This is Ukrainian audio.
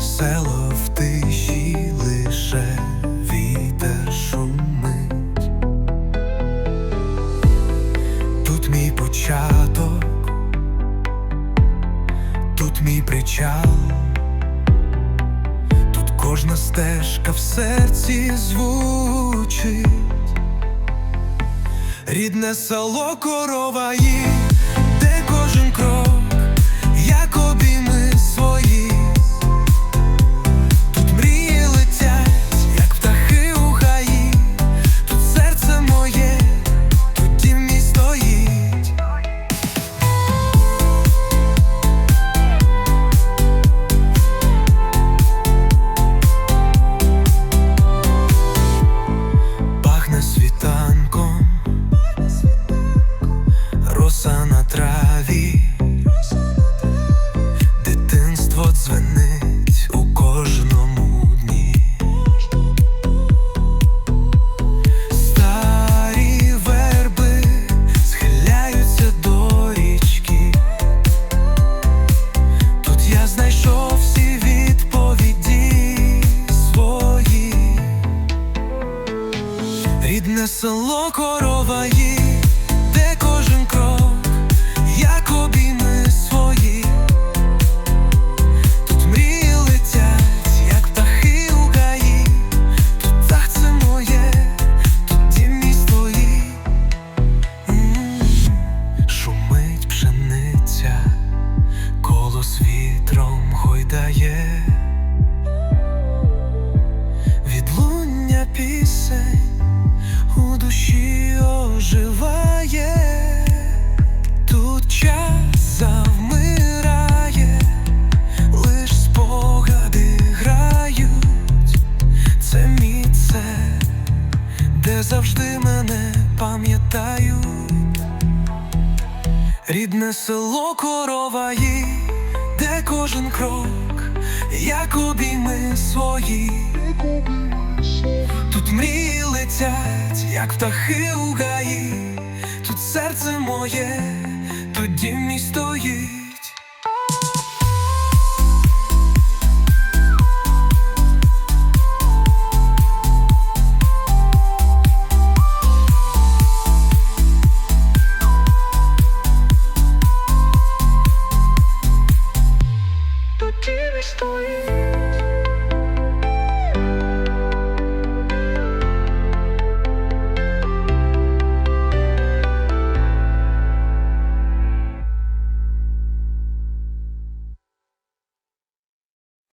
село в тиші лише вітер шумить. Тут мій початок, тут мій причал, тут кожна стежка в серці звучить. Рідне село корова їй, Рідне село корова їй, де кожен крок, як обійми завжди мене пам'ятають. Рідне село корова їй, де кожен крок, як обійми свої. Тут мрії летять, як птахи у гаї, тут серце моє. Тут дім мій стоїть.